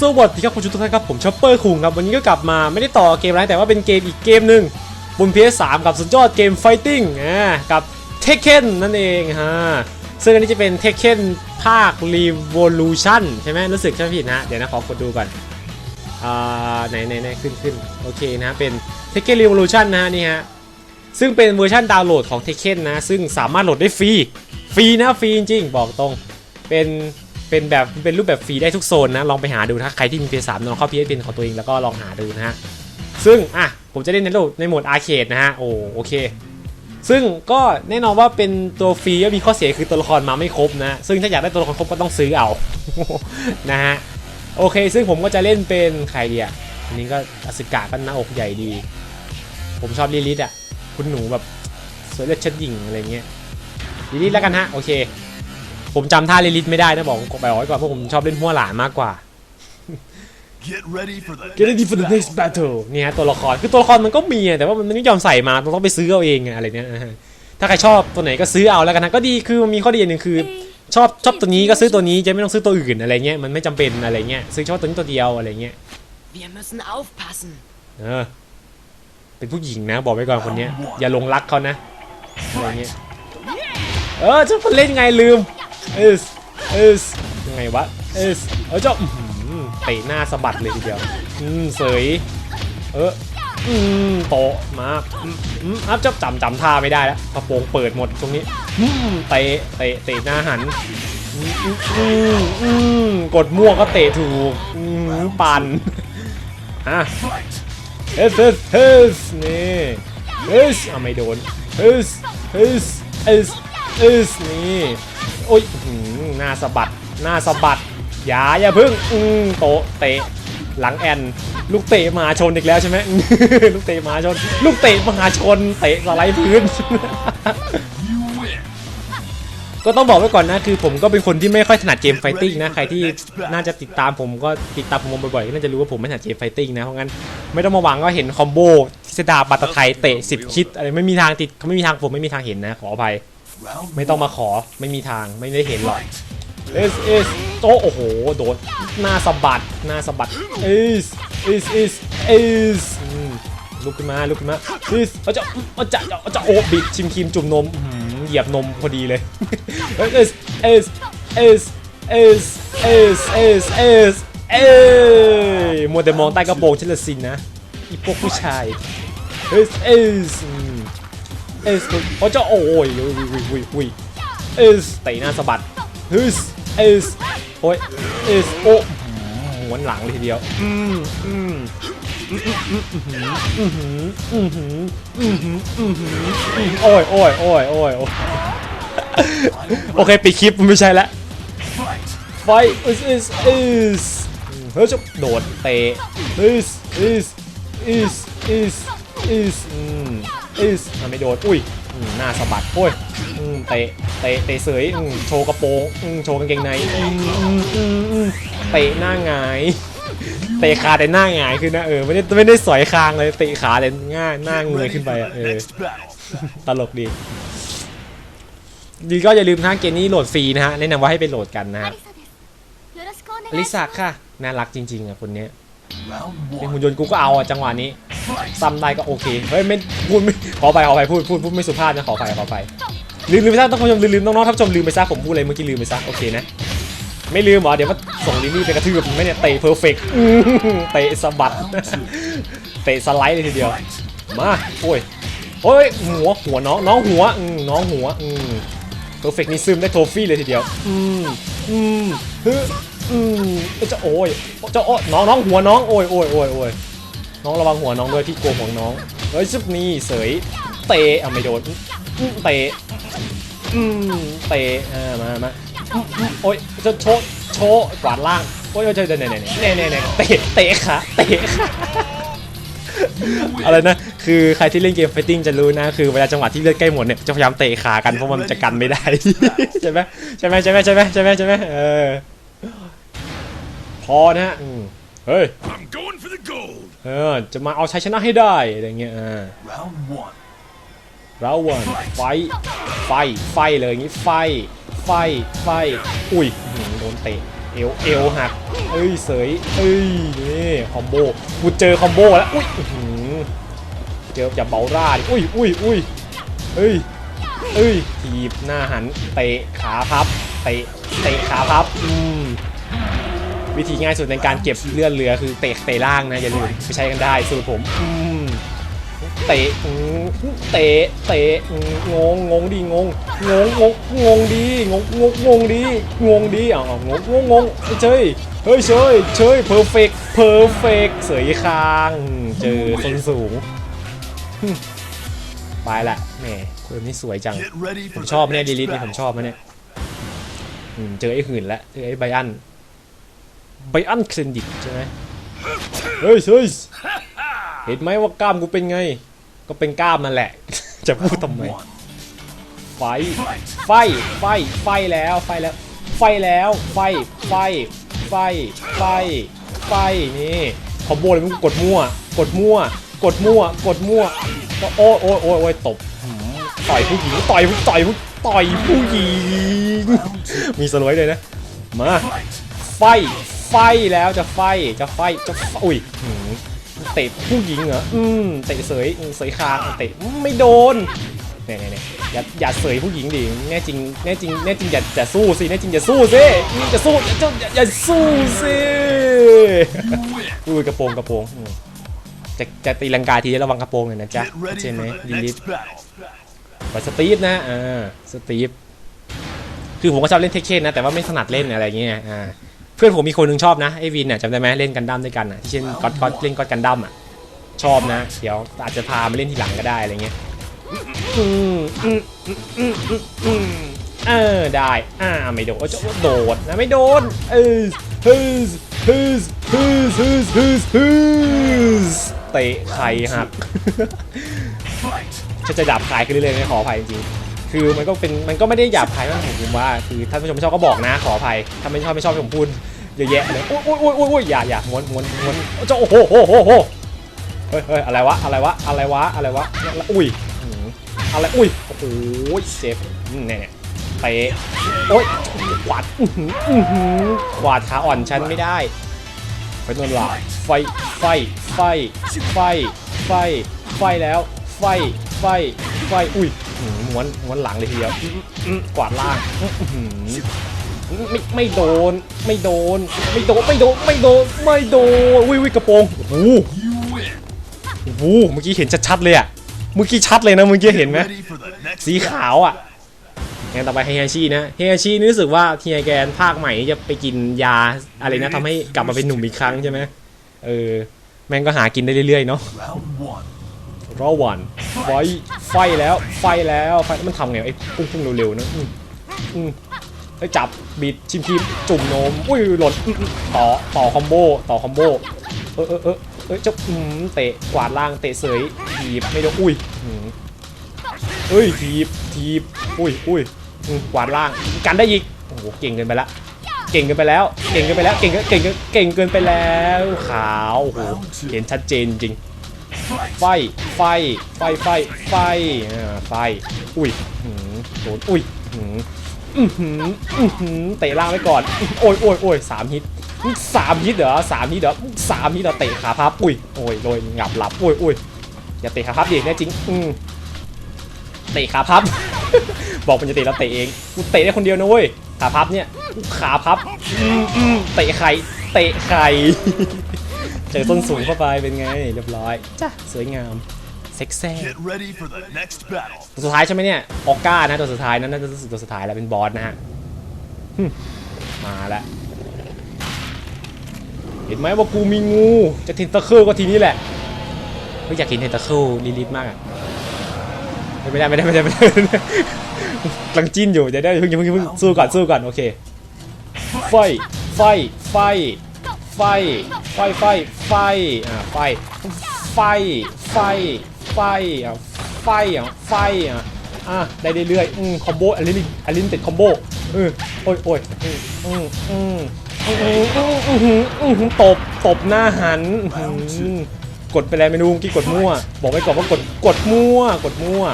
สวัสดีครับคุณผู้ชมทุกท่านครับ ผมชอปเปอร์คุงครับ วันนี้ก็กลับมาไม่ได้ต่อเกมอะไรแต่ว่าเป็นเกมอีกเกมหนึ่งบน PS3 กับสุดยอดเกมไฟติ้งอ่ากับเทคเ e นนั่นเองฮะซึ่งอันนี้จะเป็นเทคเ e นภาค Revolution ใช่ไหมรู้สึกใช่ไหมผิดนะ เดี๋ยวนะ ขอกดดูก่อน อ่า ไหนไหนไหนขึ้นขึ้นโอเคนะเป็นเทคเ e น Revolution นะฮะนี่ฮะซึ่งเป็นเวอร์ชันดาวน์โหลดของเทคเ e นนะ ซึ่งสามารถโหลดได้ฟรีฟรีนะฟรีจริงๆบอกตรงเป็น เป็นแบบเป็นรูปแบบฟรีได้ทุกโซนนะลองไปหาดูถ้าใครที่มี PS3 ลองเข้า PS เป็นของตัวเองแล้วก็ลองหาดูนะฮะซึ่งอะผมจะเล่นในโหมดในโหมดอาร์เคดนะฮะโอ้โอเค ซึ่งก็แน่นอนว่าเป็นตัวฟรีก็มีข้อเสียคือตัวละครมาไม่ครบนะ ซึ่งถ้าอยากได้ตัวละครครบก็ต้องซื้อเอานะฮะโอเค ซึ่งผมก็จะเล่นเป็นใครดีอะอันนี้ก็อสกะก็หน้าอกใหญ่ดี ผมชอบลิลิตอะคุณหนูแบบสวยเลือดเชัดหญิงอะไรเงี้ยลิลิตแล้วกันฮะโอเค ผมจำท่าลิลิตไม่ได้นะบอกไปบอกไว้ก่อนเพราะผมชอบเล่นหัวหลานมากกว่า Get ready for the Get ready for the next battle เนี่ยฮะตัวละครคือตัวละครมันก็มีอะแต่ว่ามันไม่ยอมใส่มาต้องไปซื้อเอาเองอะอะไรเนี้ยนะฮะถ้าใครชอบตัวไหนก็ซื้อเอาแล้วกันนะก็ดีคือมันมีข้อดีอย่างหนึ่งคือ ชอบชอบตัวนี้ก็ซื้อตัวนี้จะไม่ต้องซื้อตัวอื่นอะไรเงี้ยมันไม่จำเป็นอะไรเงี้ยซื้อเฉพาะตัวนี้ตัวเดียวอะไรเงี้ย Wir müssen aufpassen. เออเป็นผู้หญิงนะบอกไว้ก่อนคนเนี้ยอย่าหลงรักเขานะอะไรเงี้ยเออจะเล่นไงลืม เอสเอสยังไงวะเอสเออเจ้าอื้อหือเตะหน้าสะบัดเลยทีเดียวอืมเสยเอออืมโตะมาอืมอืมอัพเจ้าจำจำท่าไม่ได้แล้วกระโปรงเปิดหมดตรงนี้อืมเตะเตะเตะหน้าหันอืมอืมอืมอืมกดมั่วก็เตะถูกอืมปั่นอะ fight. เฮสเฮสเฮสนี่เฮสอะไม่โดนเฮสเฮสเฮสเฮสนี่ โอ้ยหน้าสะบัด หน้าสะบัด อย่าอย่าพึ่งอืมโตเตะ หลังแอน ลูกเตะมหาชนอีกแล้วใช่ไหมลูกเตะมหาชน ลูกเตะมหาชน เตะสไลด์พื้น ก็ต้องบอกไว้ก่อนนะ คือผมก็เป็นคนที่ไม่ค่อยถนัดเกมไฟติ้งนะ ใครที่น่าจะติดตามผมก็ติดตามผมบ่อยๆก็น่าจะรู้ว่าผมไม่ถนัดเกมไฟติ้งนะ เพราะงั้นไม่ต้องมาหวังว่าเห็นคอมโบทิสดาบัตตะไทยเตะ10 คิดอะไรไม่มีทางติดไม่มีทางผมไม่มีทางเห็นนะขออภัย ไม่ต้องมาขอไม่มีทางไม่ได้เห็นหรอกเอสเอสโตโอ้โห โดนหน้าสะบัดหน้าสะบัด is is is เอลุกขึ้นมาลุกขึ้นมา is เขาจะเขาจะเอาจะโอ้บิดชิมครีมจุ่มนมเหยียบนมพอดีเลย is is is is is is is สเเอสมัวแต่มองใต้กระโปรงฉันละสินนะอีพวกผู้ชาย is สเเอสเขาจะโอ้ยวิวิวิวิเอสเตะหน้าสะบัดฮึสเอสโอ้ยเอสโอ้หวนหลังเลยทีเดียว อืมอืมโอ้ยโอ้ยโอ้ยโอ้ยโอเคปิดคลิปไม่ใช่ละไฟอิสอสอิสเฮ้ยจะโดดเตะอิสอิสอิสอิสอิส อือไม่โดนอุ้ยหน้าสะบัดโอ้ยเตะเตะเตะเสยโชว์กระโปรงโชว์กางเกงในเตะหน้าไงเตะขาแต่หน้าไงคือนะเออไม่ได้ไม่ได้สอยคางเลยเตะขาเต่ง่ายหน้าเงยขึ้นไปเออตลกดีดีก็อย่าลืมนะเกมนี้โหลดฟรีนะฮะแนะนำว่าให้ไปโหลดกันนะลิซ่าค่ะน่ารักจริงๆอะคนนี้เป็นหุ่นยนต์กูก็เอาอะจังหวะนี้ ซ้ำได้ก็โอเค เฮ้ยไม่พูดไม่ขอไปขอไปพูดพูดพูดไม่สุภาพนะขอไปขอไปลืมลืมไปซะท่านผู้ชมลืมลืมน้องๆท่านผู้ชมลืมไปซะผมพูดอะไรเมื่อกี้ลืมไปซะโอเคนะไม่ลืมเหรอเดี๋ยวว่าส่งลิลลี่ไปกระทืบไม่เนี่ยเตะเพอร์เฟกต์เตะสะบัดเตะสไลด์เลยทีเดียวมาโอ้ยโอ้ยหัวหัวน้องน้องหัวน้องหัวอืมเพอร์เฟกต์นี่ซึมได้โทฟี่เลยทีเดียวอืมอืมฮึอืมจะโอ้ยจะโอ้น้องน้องหัวน้องโอ้ยโอ้ยโอ้ยโอ้ย น้องระวังหัวน้องด้วยพี่กลัวหัวน้องเฮ้ยซึบนี่เสยเตะอะไม่โดนเตะอืมเตะอ่ามามาโอ้ยจะโชว์โชว์กวาดล่างโอ้ยโอ้ยเจอเนี่ยเนเนี่ยเนี่ยเนี่ยเตะเตะขาเตะขาอะไรนะ คือใครที่เล่นเกมไฟติ้งจะรู้นะ คือเวลาจังหวะที่เลือดใกล้หมดเนี่ยจะพยายามเตะขากันเพราะมันจะกันไม่ได้ใช่ไหมใช่ไหมใช่ไหมใช่ไหมใช่ไหมใช่ไหมเออพอนะฮะ เฮ้ย I'm going for the gold. เออจะมาเอาชัยชนะให้ได้อะไรเงี้ยอ่า Round one. เราวันไฟไฟไฟเลยอย่างงี้ไฟไฟไฟอุ้ยอื้อหือโดนเตะเอวเอวหักเอ้ยเสยเอ้ยนี่คอมโบกูเจอคอมโบแล้วอุ้ยอื้อหือเจออย่าเบาร่าดิอุ้ยอุ้ยอุ้ยเอ้ยเอ้ยทีบหน้าหันเตะขาพับเตะเตะขาพับอืม วิธีง่ายสุดในการเก็บเลื่อนเรือคือเตะเตะล่างนะอย่าลืมไปใช้กันได้สูตรผมเตะเตะเตะงงงงดีงงงงงงงดีงงงงงดีงงดีอ๋องงงงงเฉยเฮ้ยเฉยเฉยเพอร์เฟกเพอร์เฟกเสยคางเจอคนสูงไปละแหมคนนี้สวยจังผมชอบเนี่ยดีลิทนี่ผมชอบมัเนี่ยเจอไอ้หื่นละเจอไอ้ไบอัน ไบอันเคลนดิกใช่ไหมเฮ้ยเฮ้ยเห็นไหมว่ากล้ามกูเป็นไง ก็เป็นกล้ามนั่นแหละ จะพูดทำไม One. ไฟ ไฟ ไฟ ไฟแล้ว ไฟแล้ว ไฟแล้ว ไฟ ไฟ ไฟ ไฟ ไฟ นี่คอมโบเลยมึงกดมั่ว กดมั่ว กดมั่ว กดมั่วโอ้ยโอ้ยโอ้ยโอ้ยตบหืมต่อยผู้หญิง ต่อยผู้ต่อยผู้ต่อยผู้หญิง มีสโลวยเลยนะ มา ไฟ ไฟแล้วจะไฟจะไฟจะไฟอุ้ยหืมเตะผู้หญิงเหรออืมเตะเสยอืมเสยคางเตะไม่โดนเนี่ยเนี่ยเนี่ยอย่าอย่าเสยผู้หญิงดิแน่จริงแน่จริงแน่จริงอย่าอย่าสู้สิแน่จริงอย่าสู้สิอย่าสู้อย่าอย่าอย่าอย่าสู้สิอุ้ยกระโปรงกระโปรงอืมจะจะตีลังกาทีระวังกระโปรงหน่อยนะจ๊ะ Get ready ใช่ไหม for the ลิลิท next battle. ไปสตีฟนะอ่าสตีฟคือผมก็ชอบเล่นเทคเคนนะแต่ว่าไม่ถนัดเล่นอะไรเงี้ยอ่าเพื่อนผมมีคนหนึงชอบนะไอวินน่ะจำได้ไหมเล่นกันดั้มด้วยกันอะที่เช่นก็อดก็อดเล่นก็อดกันดั้มอะชอบนะเดี๋ยวอาจจะพามาเล่นทีหลังก็ได้อะไรเงี้ยอืมอืมอืมอืมอืมอืมเออได้อ่าไม่โดนโอ้ยโดดนะไม่โดนเออฮึสฮึสฮึสฮึสฮึสฮึสเตะไข่หัก Fight. จะจะหยาบคายขึ้นเรื่อยๆนะขออภัยจริงๆคือมันก็เป็นมันก็ไม่ได้หยาบคายมากผมว่าคือท่านผู้ชมไม่ชอบก็บอกนะขออภัยถ้าไม่ชอบไม่ชอบที่ผมพูด เยอะแยะเลยโอ้ยโอ้ยโอ้ยโอ้ยโอ้ยอย่าอย่าม้วนม้วนม้วนเจ้าโอ้โหโอ้โหโอ้โหเฮ้ยเฮ้ยอะไรวะอะไรวะอะไรวะอะไรวะอุ้ยอะไรอุ้ยโอ้โหเจ็บเนี่ยเนี่ยเตะโอ้ยกวาดอื้อหืออื้อหือกวาดขาอ่อนฉันไม่ได้ไปโดนหลาไฟไฟไฟไฟไฟไฟแล้วไฟไฟไฟอุ้ยหืมม้วนม้วนหลังเลยทีเดียวกวาดล่างอื ไม่ไม่โดนไม่โดนไม่โดนไม่โดนไม่โดนไม่โดนอุ้ยอุ้ยกระโปรงโอ้โห You win. โอ้โหเมื่อกี้เห็นชัดๆเลยอะเมื่อกี้ชัดเลยนะเมื่อกี้เห็นไหม Ready for the next สีขาวอะงั้นต่อไปเฮียชินะเฮียชินี่รู้สึกว่าเฮียแกนภาคใหม่นี่จะไปกินยาอะไรนะทำให้กลับมาเป็นหนุ่มอีกครั้งใช่ไหมเออแม่งก็หากินได้เรื่อยๆเนาะ Round one. รอวันไฟไฟแล้วไฟแล้วไฟมันทำไงวะไอ้พุ่งพุ่งเร็วๆนะอืมอืม ไอ้ยจับบิดชิมชิมจุ่มนมอุ้ยหล่นต่อต่อคอมโบต่อคอมโบเออเออเออเออเจ้าอืมเตะกวาดล่างเตะเสยถีบไม่โดนอุ้ยเอ้ยถีบถีบอุ้ยอุ้ยกวาดล่างกันได้อีกโอ้โหเก่งเกินไปละเก่งเกินไปแล้วเก่งเกินไปแล้วเก่งเก่งเก่งเกินไปแล้วขาวโอ้โหเห็นชัดเจนจริงไฟไฟไฟไฟไฟอ่าไฟอุ้ยโดนอุ้ย อื้อหืออื้อหือเตะล่างไว้ก่อน โอ้ยโอ้ยโอ้ยสามฮิตสามฮิตเหรอสามฮิตเหรอสามฮิตเหรอเตะขาพับอุ้ยโอ้ยโดยงับหลับอุ้ยอุ้ยอย่าเตะขาพับดิแน่จริง อืมเตะขาพับ บอกมันจะเตะแล้วเตะเองกูเตะได้คนเดียวนะเว้ยขาพับเนี่ยขาพับอืมอืมเตะไข่เตะไข่เจอต้นสูงเข้าไปเป็นไงเรียบร้อยจ้ะสวยงาม เซ็กแซ่ Get ready for the next battle. ตัวสุดท้ายใช่ไหมเนี่ยออก้านะตัวสุดท้ายนั้นน่าจะตัวสุดท้ายแล้วเป็นบอสนะฮะหึมาแล้วเห็นไหมว่ากูมีงู จะเทนตะเคิลก็ทีนี้แหละเฮ้ยอยากเห็นเทนตะเคิลลิลิทมากอะไม่ได้ไม่ได้ไม่ได้ไม่ได้ไม่ได้กำลังจิ้นอยู่เดี๋ยวได้เพิ่งเพิ่งเพิ่งสู้ก่อนสู้ก่อนโอเคไฟไฟไฟไฟไฟไฟไฟอ่าไฟไฟไฟ ไฟอะไฟอะไฟอะอะได้เรื่อยๆอืมคอมโบอลินอลินติดคอมโบเออโอ้ยโอ้ยอืมอืมอืมอืมอืมอืมตบตบหน้าหันกดไปแล้วเมนูกี้กดมั่ว บอกไว้ก่อนว่ากดกดมั่ว กดมั่ว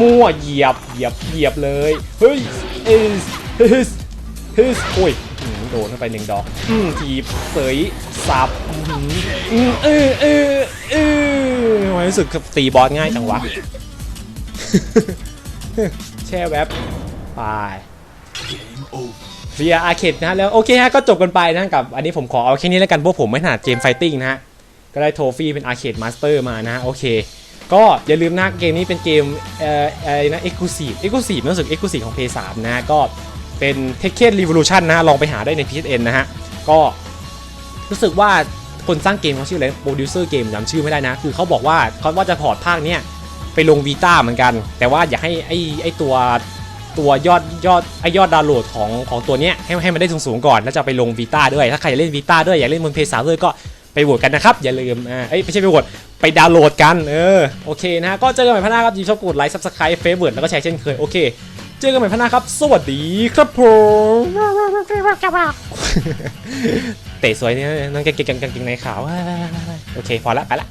มั่วเหยียบเหยียบเหยียบเลยเฮ้ยเฮ้ยเฮ้ยเฮ้ยโอ้ยโดนเข้าไปหนึ่งดอกอืมทีบเสยสับอืมเออเออ รู้สึกตีบอสง่ายจังวะ แช่แว็บไป Game over. เรียอาร์เคดนะฮะแล้วโอเคฮะก็จบกันไปนะกับ อันนี้ผมขอเอาแค่นี้แล้วกันเพราะผมไม่ถนัดเกมไฟติ้งนะฮะ ก็ได้โทฟี่เป็นอาร์เคดมาสเตอร์มานะฮะ โอเค ก็อย่าลืมนะเกมนี้เป็นเกมเอ่ออะไรนะเอ็กซ์คลูซีฟเอ็กซ์คลูซีฟรู้สึกเอ็กซ์คลูซีฟของ PS3 นะฮะก็เป็นเทคเ e นรี o l u ชันนะฮะลองไปหาได้ใน PSN นะฮะก็รู้สึกว่า คนสร้างเกมเขาชื่ออะไรโปรดิวเซอร์เกมจำชื่อไม่ได้นะ คือเขาบอกว่าเขาว่าจะพอร์ตภาคเนี้ยไปลงวีตาเหมือนกัน แต่ว่าอยากให้ไอ้ไอ้ตัวตัวยอดยอดไอ้ยอดดาวน์โหลดของของตัวเนี้ยให้ให้มันได้สูงๆก่อน แล้วจะไปลงวีตาด้วย ถ้าใครอยากเล่นวีตาด้วยอยากเล่นบนเพย์สามด้วยก็ไปโหวตกันนะครับ อย่าลืมอ่าเอ้ยไม่ใช่ไปโหวตไปดาวน์โหลดกันเออโอเคนะฮะก็เจอกันใหม่พบหน้าครับยินดีชอบกดไลค์ซับสไครต์เฟซบุ๊กแล้วก็แชร์เช่นเคยโอเค เจอกันใหม่พบหน้าครับ สวัสดีครับผม เตะสวยเนี่ยนั่งเก่งๆๆในขาวโอเคพอละไปละ